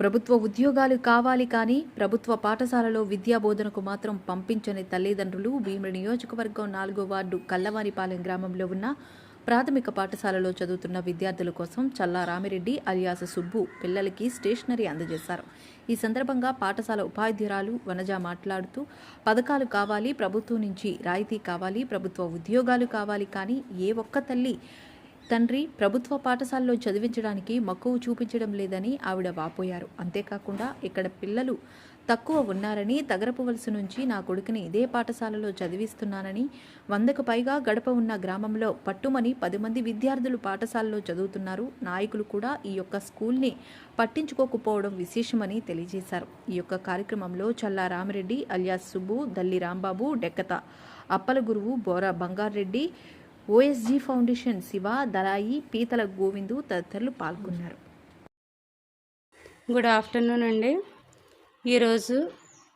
ప్రభుత్వ ఉద్యోగాలు కావాలి కానీ ప్రభుత్వ పాఠశాలలో విద్యా బోధనకు మాత్రం పంపించని తల్లిదండ్రులు భీమిడి నియోజకవర్గం నాలుగో వార్డు కల్లవారిపాలెం గ్రామంలో ఉన్న ప్రాథమిక పాఠశాలలో చదువుతున్న విద్యార్థుల కోసం చల్లా రామిరెడ్డి అలియాస సుబ్బు పిల్లలకి స్టేషనరీ అందజేశారు. ఈ సందర్భంగా పాఠశాల ఉపాధ్యురాలు వనజ మాట్లాడుతూ పథకాలు కావాలి ప్రభుత్వం నుంచి రాయితీ కావాలి ప్రభుత్వ ఉద్యోగాలు కావాలి కానీ ఏ ఒక్క తల్లి తండ్రి ప్రభుత్వ పాఠశాలలో చదివించడానికి మక్కువ చూపించడం లేదని ఆవిడ వాపోయారు. అంతేకాకుండా ఇక్కడ పిల్లలు తక్కువ ఉన్నారని తగరపు వలస నుంచి నా కొడుకుని ఇదే పాఠశాలలో చదివిస్తున్నానని వందకు పైగా గడప ఉన్న గ్రామంలో పట్టుమని పది మంది విద్యార్థులు పాఠశాలలో చదువుతున్నారు. నాయకులు కూడా ఈ యొక్క స్కూల్ని పట్టించుకోకపోవడం విశేషమని తెలియజేశారు. ఈ యొక్క కార్యక్రమంలో Challa Ramireddy alias Subbu Dalli Rambabu Dekkata Appala Guruvu Bora Bangareddy OSG foundation Shiva Dalai Peethala Govindu తదితరులు పాల్గొన్నారు. గుడ్ ఆఫ్టర్నూన్ అండి. ఈరోజు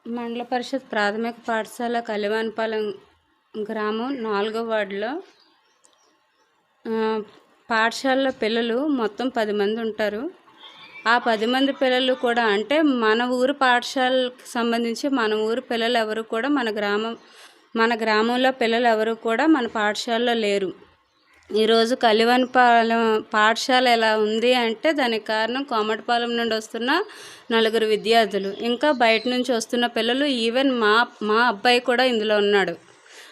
మండల పరిషత్ ప్రాథమిక పాఠశాల కలివానపాలెం గ్రామం నాలుగో వార్డులో పాఠశాలలో పిల్లలు మొత్తం పది మంది ఉంటారు. ఆ పది మంది పిల్లలు కూడా అంటే మన ఊరు పాఠశాలకు సంబంధించి మన ఊరు పిల్లలు ఎవరు కూడా మన గ్రామం మన గ్రామంలో పిల్లలు ఎవరు కూడా మన పాఠశాలలో లేరు. ఈరోజు కలివనిపాలెం పాఠశాల ఎలా ఉంది అంటే దానికి కారణం కోమటిపాలెం నుండి వస్తున్న నలుగురు విద్యార్థులు. ఇంకా బయట నుంచి వస్తున్న పిల్లలు ఈవెన్ మా మా అబ్బాయి కూడా ఇందులో ఉన్నాడు.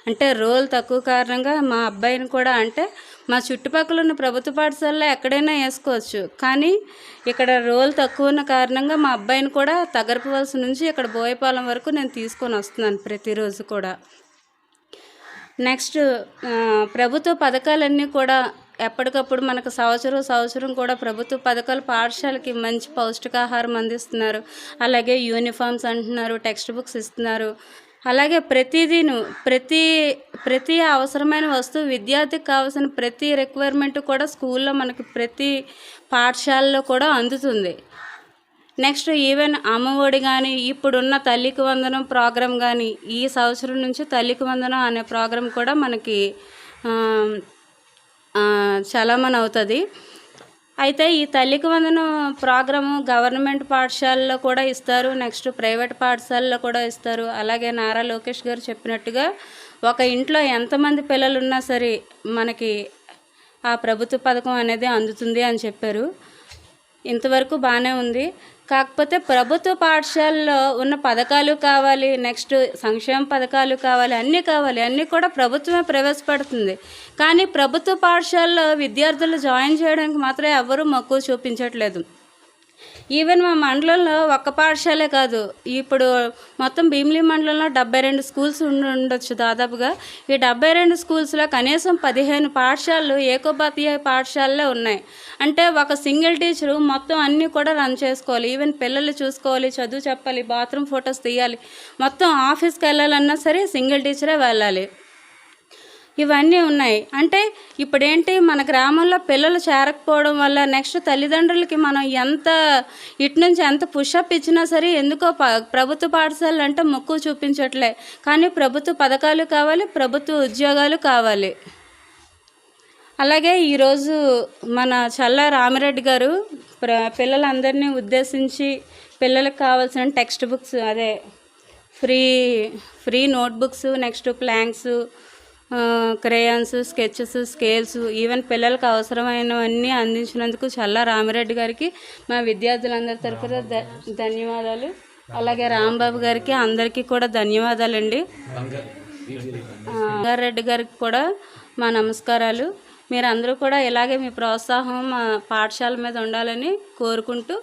అంటే రోల్ తక్కువ కారణంగా మా అబ్బాయిని కూడా అంటే మా చుట్టుపక్కల ఉన్న ప్రభుత్వ పాఠశాలలో ఎక్కడైనా వేసుకోవచ్చు. కానీ ఇక్కడ రోల్ తక్కువ ఉన్న కారణంగా మా అబ్బాయిని కూడా తగరపవలసి నుంచి ఇక్కడ బోయపాలెం వరకు నేను తీసుకొని వస్తున్నాను ప్రతిరోజు కూడా. నెక్స్ట్ ప్రభుత్వ పథకాలన్నీ కూడా ఎప్పటికప్పుడు మనకు సంవత్సరం సంవత్సరం కూడా ప్రభుత్వ పథకాలు పాఠశాలకి మంచి పౌష్టికాహారం అందిస్తున్నారు. అలాగే యూనిఫామ్స్ అంటున్నారు టెక్స్ట్ బుక్స్ ఇస్తున్నారు. అలాగే ప్రతిదీను ప్రతి ప్రతి అవసరమైన వస్తువు విద్యార్థికి కావాల్సిన ప్రతి రిక్వైర్మెంట్ కూడా స్కూల్లో మనకి ప్రతి పాఠశాలలో కూడా అందుతుంది. నెక్స్ట్ ఈవెన్ అమ్మఒడి కానీ ఇప్పుడున్న తల్లికి వందనం ప్రోగ్రాం కానీ ఈ సంవత్సరం నుంచి తల్లికి వందనం అనే ప్రోగ్రాం కూడా మనకి ఆ, చలామణి అవుతుంది. అయితే ఈ తల్లికి వందనం ప్రోగ్రాము గవర్నమెంట్ పాఠశాలలో కూడా ఇస్తారు. నెక్స్ట్ ప్రైవేట్ పాఠశాలలో కూడా ఇస్తారు. అలాగే నారా లోకేష్ గారు చెప్పినట్టుగా ఒక ఇంట్లో ఎంతమంది పిల్లలు ఉన్నా సరే మనకి ఆ ప్రభుత్వ పథకం అనేది అందుతుంది అని చెప్పారు. ఇంతవరకు బాగానే ఉంది. కాకపోతే ప్రభుత్వ పాఠశాలలో ఉన్న పథకాలు కావాలి నెక్స్ట్ సంక్షేమ పథకాలు కావాలి అన్నీ కావాలి అన్నీ కూడా ప్రభుత్వమే ప్రవేశపెడుతుంది. కానీ ప్రభుత్వ పాఠశాలలో విద్యార్థులు జాయిన్ చేయడానికి మాత్రం ఎవరూ మక్కువ చూపించట్లేదు. ఈవెన్ మా మండలంలో ఒక్క పాఠశాలే కాదు. ఇప్పుడు మొత్తం భీమిలి మండలంలో డెబ్బై రెండు స్కూల్స్ ఉండొచ్చు దాదాపుగా. ఈ డెబ్బై రెండు స్కూల్స్లో కనీసం పదిహేను పాఠశాలలు ఏకోపాతీయ పాఠశాలలే ఉన్నాయి. అంటే ఒక సింగిల్ టీచరు మొత్తం అన్నీ కూడా రన్ చేసుకోవాలి. ఈవెన్ పిల్లలు చూసుకోవాలి చదువు చెప్పాలి బాత్రూమ్ ఫొటోస్ తీయాలి. మొత్తం ఆఫీస్కి వెళ్ళాలన్నా సరే సింగిల్ టీచరే వెళ్ళాలి. ఇవన్నీ ఉన్నాయి. అంటే ఇప్పుడేంటి మన గ్రామంలో పిల్లలు చేరకపోవడం వల్ల నెక్స్ట్ తల్లిదండ్రులకి మనం ఎంత ఇటు నుంచి ఎంత పుషప్ ఇచ్చినా సరే ఎందుకో ప్రభుత్వ పాఠశాలలు అంటే మొక్కు చూపించట్లే. కానీ ప్రభుత్వ పథకాలు కావాలి ప్రభుత్వ ఉద్యోగాలు కావాలి. అలాగే ఈరోజు మన చల్ల రామిరెడ్డి గారు ప్ర పిల్లలందరినీ ఉద్దేశించి పిల్లలకు కావాల్సిన టెక్స్ట్ బుక్స్ అదే free free notebooks next planks crayons sketches scales even పిల్లలకు అవసరమైనవన్నీ అందించినందుకు చల్లా రామిరెడ్డి గారికి మా విద్యార్థులందరి తరఫున ధన్యవాదాలు. అలాగే రాంబాబు గారికి అందరికీ కూడా ధన్యవాదాలండి. ఆ, రెడ్డి గారికి కూడా మా నమస్కారాలు. మీరందరూ కూడా ఇలాగే మీ ప్రోత్సాహం మా పాఠశాల మీద ఉండాలని కోరుకుంటూ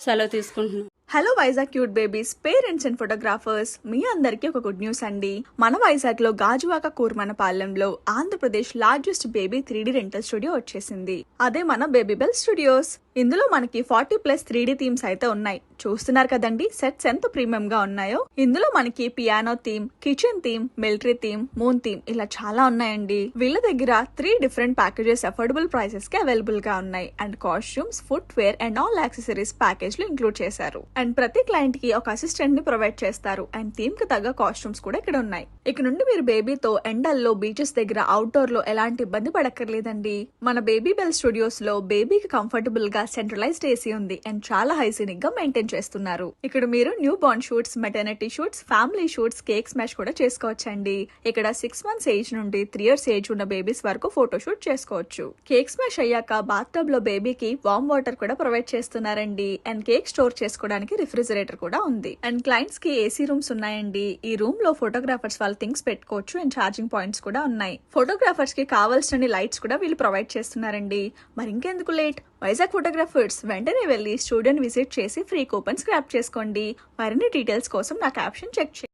సెలవు తీసుకుంటున్నాం. Hello Vizag cute babies parents and photographers మీ అందరికీ ఒక గుడ్ న్యూస్ అండి. మన వైజాగ్లో Gajuwaka కూర్మనపాలెంలో Andhra Pradesh largest baby three rental studio వచ్చేసింది. అదే మన బేబీ బెల్ స్టూడియోస్ ఇందులో మనకి ఫార్టీ ప్లస్ త్రీ థీమ్స్ అయితే ఉన్నాయి. చూస్తున్నారు కదండి సెట్స్ ఎంత ప్రీమియం గా ఉన్నాయో. ఇందులో మనకి piano theme kitchen theme military theme moon theme ఇలా చాలా ఉన్నాయండి. వీళ్ళ దగ్గర త్రీ డిఫరెంట్ ప్యాకేజెస్ అఫోర్డబుల్ ప్రైసెస్కి అవైలబుల్గా ఉన్నాయి. And costumes footwear and all accessories ప్యాకేజ్లో include చేశారు. అండ్ ప్రతి క్లయింట్కి ఒక అసిస్టెంట్ని ప్రొవైడ్ చేస్తారు. అండ్ థీమ్కి తగ్గ కాస్ట్యూమ్స్ కూడా ఇక్కడ ఉన్నాయి. ఇక నుండి మీరు బేబీతో ఎండల్లో బీచెస్ దగ్గర అవుట్డోర్లో ఎలాంటి ఇబ్బంది పడక్కర్లేదండి. మన బేబీ బెల్ స్టూడియోస్లో బేబీకి కంఫర్టబుల్గా సెంట్రలైజ్డ్ ఏసీ ఉంది. అండ్ చాలా హైజీనిక్గా మెయింటైన్ చేస్తున్నారు. ఇక్కడ మీరు newborn shoots maternity shoots family shoots cake smash కూడా చేసుకోవచ్చండి. ఇక్కడ సిక్స్ మంత్స్ ఏజ్ నుండి త్రీ ఇయర్స్ ఏజ్ ఉన్న బేబీస్ వరకు ఫోటో షూట్ చేసుకోవచ్చు. కేక్ స్మాష్ అయ్యాక బాత్ టబ్లో బేబీకి వామ్ వాటర్ కూడా ప్రొవైడ్ చేస్తున్నారండి. అండ్ కేక్ స్టోర్ చేసుకోవడానికి రిఫ్రిజిరేటర్ కూడా ఉంది. అండ్ క్లయింట్స్కి ఏసీ రూమ్స్ ఉన్నాయండి. ఈ రూమ్లో ఫోటోగ్రాఫర్స్ వాళ్ళ థింగ్స్ పెట్టుకోవచ్చు అండ్ ఛార్జింగ్ పాయింట్స్ కూడా ఉన్నాయి. ఫోటోగ్రాఫర్స్కి కావాల్సిన లైట్స్ కూడా వీళ్ళు ప్రొవైడ్ చేస్తున్నారండి. మరి ఇంకెందుకు లేట్ వైజాగ్ ఫోటోగ్రాఫర్స్ వెంటనే వెళ్ళి స్టూడియోని విజిట్ చేసి ఫ్రీ కూపన్స్ గ్రాప్ చేసుకోండి. మరిన్ని డీటెయిల్స్ కోసం నా క్యాప్షన్ చెక్ చేయండి.